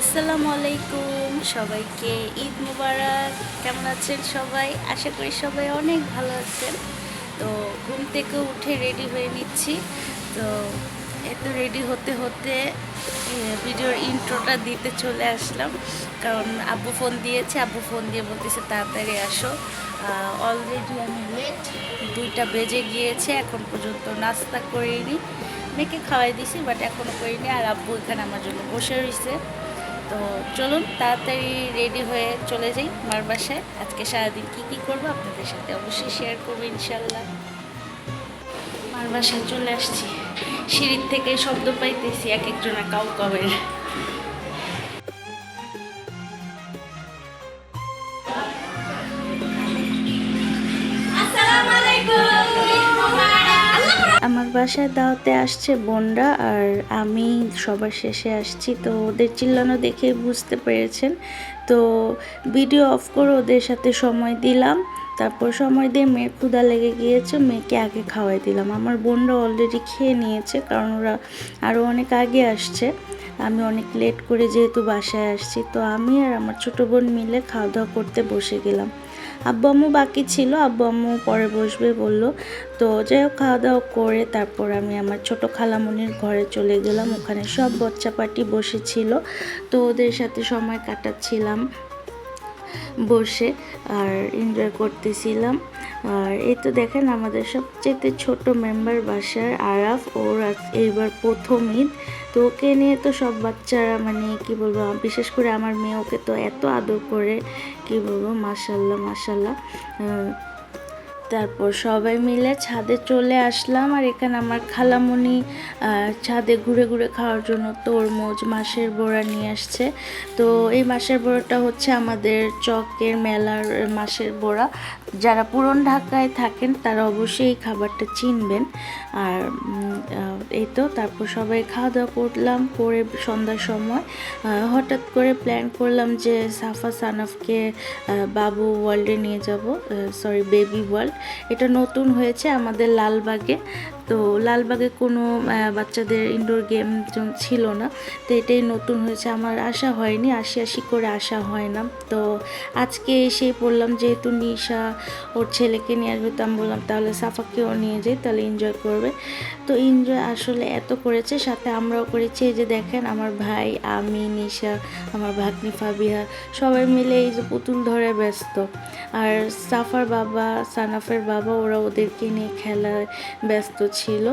আসসালামু আলাইকুম, সবাইকে ঈদ মুবারক। কেমন আছেন সবাই? আশা করি সবাই অনেক ভালো আছেন। তো ঘুম থেকে উঠে রেডি হয়ে নিচ্ছি। তো এত রেডি হতে হতে ভিডিওর ইন্ট্রোটা দিতে চলে আসলাম। কারণ আব্বু ফোন দিয়েছে, আব্বু ফোন দিয়ে বলতেছে, তাড়াতাড়ি আসো। অলরেডি আমি লেট দুইটা বেজে গিয়েছে, এখন পর্যন্ত নাস্তা করিনি। মেয়েকে খাওয়াই দিছি বাট এখনও করিনি। আর আব্বু এখানে আমার জন্য বসে রয়েছে তো চলুন তাড়াতাড়ি রেডি হয়ে চলে যাই মার বাসায়। আজকে সারাদিন কী কী করব আপনাদের সাথে অবশ্যই শেয়ার করব ইনশাল্লাহ মার বাসায় চলে আসছি। সিঁড়ির থেকে শব্দ পাইতেছি এক একজনা কাউ কাউয়ের আমার বাসায় দাওয়াতে আসছে বোনরা আর আমি সবার শেষে আসছি। তো ওদের চিল্লানো দেখে বুঝতে পেরেছেন। তো ভিডিও অফ করে ওদের সাথে সময় দিলাম। তারপর সময় দিয়ে মেয়ের ক্ষুদা লেগে গিয়েছে, মেয়েকে আগে খাওয়াই দিলাম। আমার বোনরা অলরেডি খেয়ে নিয়েছে, কারণ ওরা আরও অনেক আগে আসছে। আমি অনেক লেট করে যেহেতু বাসায় আসছি, তো আমি আর আমার ছোটো বোন মিলে খাওয়া দাওয়া করতে বসে গেলাম। আব্বু আম্মু বাকি ছিল আব্বু আম্মু পরে বসবে বলল। তো যাই হোক খাওয়া দাওয়া করে তারপর আমি আমার ছোট খালামণির ঘরে চলে গেলাম। ওখানে সব বাচ্চা পার্টি বসেছিল। তো ওদের সাথে সময় কাটাচ্ছিলাম বসে আর এনজয় করতেছিলাম। আর এই তো দেখেন, আমাদের সবচেয়ে ছোট মেম্বার বাসার আরাফ। ওর এইবার প্রথম ঈদ। তো ওকে নিয়ে তো সব বাচ্চারা মানে কি বলব, বিশেষ করে আমার মেয়ে ওকে তো এত আদর করে, কি বলব মাসাল্লাহ মাসাল্লাহ তারপর সবাই মিলে ছাদে চলে আসলাম আর এখানে আমার খালামণি ছাদে ঘুরে ঘুরে খাওয়ার জন্য তরমুজ মাসের বোড়া নিয়ে আসছে। তো এই মাসের বোড়াটা হচ্ছে আমাদের চকের মেলার মাসের বোড়া। যারা পুরন ঢাকায় থাকেন তারা অবশ্যই এই খাবারটা চিনবেন। আর এই তো, তারপর সবাই খাওয়া দাওয়া করলাম, করে সন্ধ্যার সময়। হঠাৎ করে প্ল্যান করলাম যে সাফা সানাফকে বাবু ওয়ার্ল্ডে নিয়ে যাব সরি বেবি ওয়ার্ল্ড এটা নতুন হয়েছে আমাদের লালবাগে। তো লালবাগে কোনো বাচ্চাদের ইনডোর গেম ছিল না, তো এটাই নতুন হয়েছে। আমার আশা হয়নি আশি আশি করে আসা হয় না। তো আজকে এসে পড়লাম যেহেতু নিশা ওর ছেলেকে নিয়ে আসবে, তো আমি বললাম তাহলে সাফাকেও নিয়ে যাই, তাহলে এনজয় করবে। তো এনজয় আসলে এত করেছে, সাথে আমরাও করেছি। এই যে দেখেন আমার ভাই, আমি, নিশা, আমার ভাগ্নি, ফাবিহা, সবাই মিলে এই যে পুতুল ধরে ব্যস্ত। আর সাফার বাবা, সানাফের বাবা, ওরা ওদেরকে নিয়ে খেলায় ব্যস্ত ছিল।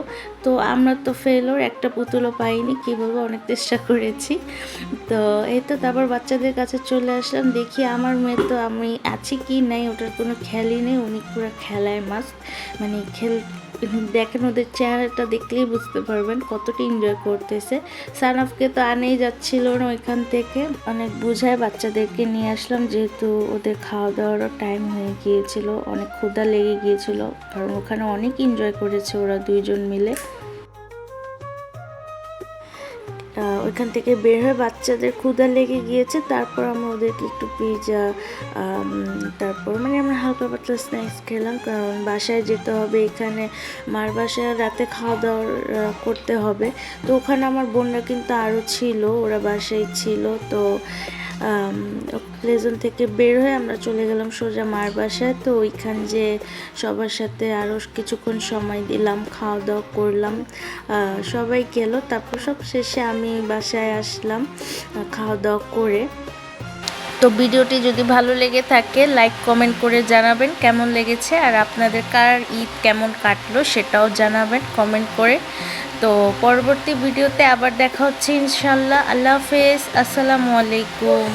তো আমরা তো ফেলোর একটা পুতুলও পাইনি, কি বলব, অনেক চেষ্টা করেছি। তো এই তো তারপর বাচ্চাদের কাছে চলে আসলাম, দেখি আমার মেয়ে তো আমি আছি কি নাই, ওটার কোনো খেয়ালই নেই, উনি পুরো খেলায় মাস্ট মানে খেল দেখেন ওদের চেহারাটা দেখলেই বুঝতে পারবেন কতটা এনজয় করতেছে। সানফকে তো আনেই যাচ্ছিল না ওইখান থেকে। অনেক বুঝায় বাচ্চাদেরকে নিয়ে আসলাম, যেহেতু ওদের খাওয়া দাওয়ারও টাইম হয়ে গিয়েছিল, অনেক ক্ষুধা লেগে গিয়েছিল, কারণ ওখানে অনেক এনজয় করেছে ওরা দুইজন মিলে। ওইখান থেকে বের হয়ে বাচ্চাদের ক্ষুদা লেগে গিয়েছে, তারপর আমরা ওদেরকে একটু পিজা তারপর মানে আমরা হালকা পাতলা স্ন্যাক্স খেলাম, কারণ বাসায় যেতে হবে, এখানে মার বাসায় রাতে খাওয়া দাওয়া করতে হবে। তো ওখানে আমার বোনরা কিন্তু আরও ছিল, ওরা বাসায় ছিল, তো প্লেজন থেকে বের হয়ে আমরা চলে গেলাম সোজা মার বাসায়। তো ওইখান যে সবার সাথে আরও কিছুক্ষণ সময় দিলাম খাওয়া দাওয়া করলাম সবাই গেল। তারপর সব শেষে আমি বাসায় আসলাম খাওয়া দাওয়া করে। তো ভিডিওটি যদি ভালো লেগে থাকে লাইক কমেন্ট করে জানাবেন কেমন লেগেছে আর আপনাদের কার ঈদ কেমন কাটলো সেটাও জানাবেন কমেন্ট করে। তো পরবর্তী ভিডিওতে আবার দেখা হচ্ছে ইনশাল্লাহ আল্লাহ হাফেজ। আসসালামু আলাইকুম।